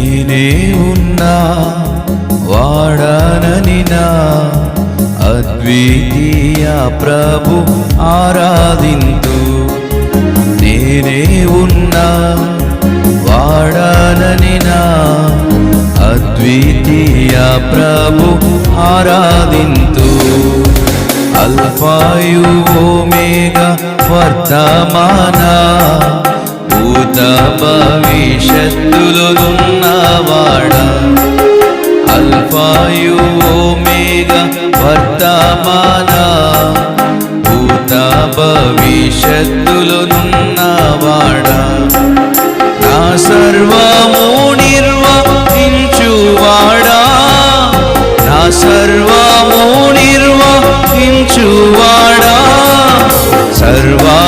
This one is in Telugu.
నేనే ఉన్నా వాడనని నా అద్వితీయ ప్రభు ఆరాధింతు. నేనే ఉన్నా వాడనని నా అద్వితీయ ప్రభు ఆరాధింతు. అల్ఫాయు ఓమేగా వర్తమానా భూత భవిష్యత్తులు అల్ఫాయు ఓమేగా వర్తమాన భూత భవిష్యత్తులున్నవాడా నా సర్వము నిర్వహించువాడా నా సర్వము నిర్వహించువాడా సర్వా